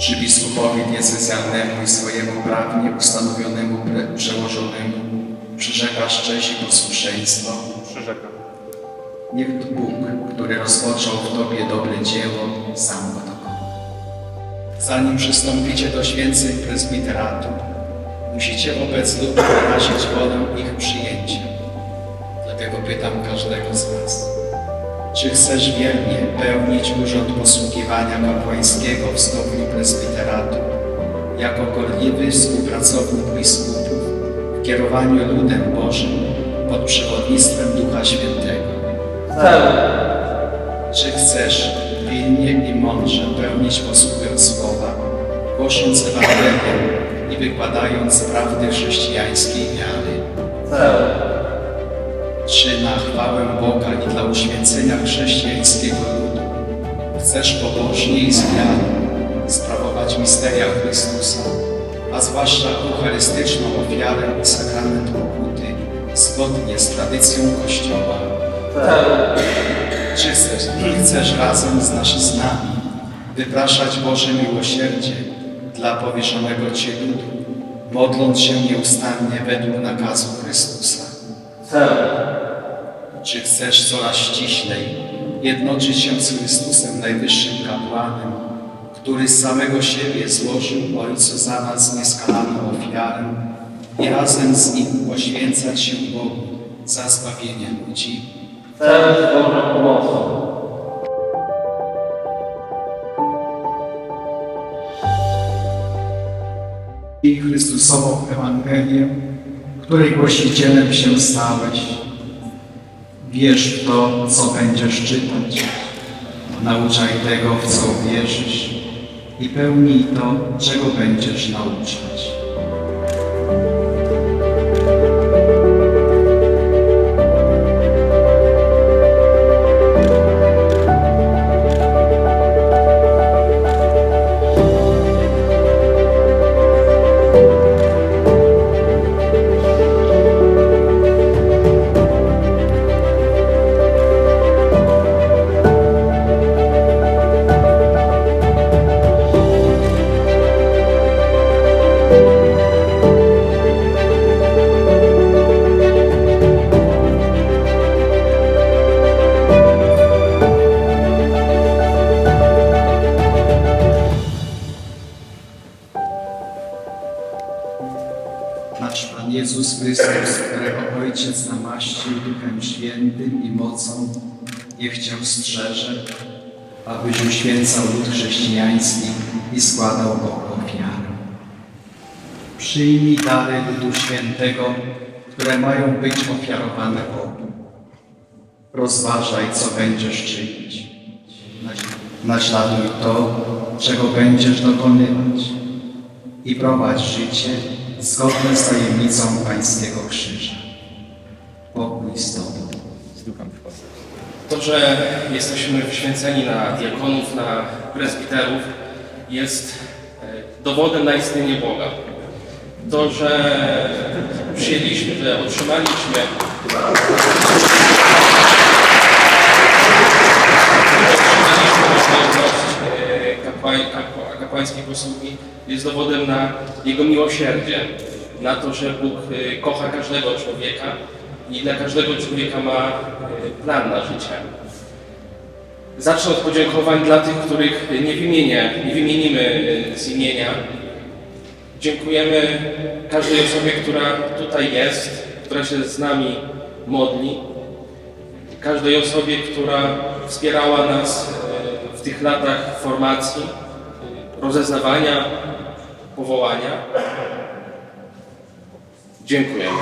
Czy biskupowi diecezjalnemu i swojemu prawnie ustanowionemu przełożonemu przyrzekasz cześć i posłuszeństwo? Przyrzekam. Niech Bóg, który rozpoczął w Tobie dobre dzieło, sam go dokona. Zanim przystąpicie do święceń prezbiteratu, musicie wobec ludu wyrazić wolę ich przyjęcia. Dlatego pytam każdego z Was, czy chcesz wiernie pełnić urząd posługiwania kapłańskiego w stopniu prezbiteratu, jako gorliwy współpracownik biskupów w kierowaniu ludem Bożym pod przewodnictwem Ducha Świętego? Czy chcesz pilnie i mądrze pełnić posługę słowa, głosząc Ewangelię i wykładając prawdy chrześcijańskiej wiary? Czy na chwałę Boga i dla uświęcenia chrześcijańskiego ludu chcesz pobożnie i z wiarą sprawować misteria Chrystusa, a zwłaszcza eucharystyczną ofiarę i sakrament pokuty zgodnie z tradycją Kościoła? Czy chcesz, chcesz razem z, nasz, z nami wypraszać Boże miłosierdzie dla powierzonego Ci ludu, modląc się nieustannie według nakazu Chrystusa? Czy chcesz coraz ściślej jednoczyć się z Chrystusem Najwyższym Kapłanem, który z samego siebie złożył Ojcu za nas nieskalaną ofiarę i razem z Nim poświęcać się Bogu za zbawienie ludzi? Chcę z Bożą pomocą. i Chrystusową Ewangelię, której głosicielem się stałeś. Wierz w to, co będziesz czytać. Nauczaj tego, w co wierzysz i pełnij to, czego będziesz nauczać. Nasz Pan Jezus Chrystus, którego Ojciec namaścił Duchem Świętym i mocą, niech Cię strzeże, abyś uświęcał lud chrześcijański i składał go ofiarę. Przyjmij dary ludu świętego, które mają być ofiarowane Bogu. Rozważaj, co będziesz czynić. Naśladuj to, czego będziesz dokonywać i prowadź życie zgodne z tajemnicą Pańskiego Krzyża. Pokój z Tobą. Z duchem Twoim. To, że jesteśmy wyświęceni na diakonów, na prezbiterów, jest e, dowodem na istnienie Boga. To, że przyjęliśmy, że otrzymaliśmy otrzymaliśmy kapłańskiej posługi, jest dowodem na Jego miłosierdzie, na to, że Bóg e, kocha każdego człowieka i dla każdego człowieka ma e, plan na życie. Zacznę od podziękowań dla tych, których nie, wymienię, nie wymienimy e, z imienia. Dziękujemy każdej osobie, która tutaj jest, która się z nami modli. Każdej osobie, która wspierała nas w tych latach formacji, rozeznawania, powołania. Dziękujemy.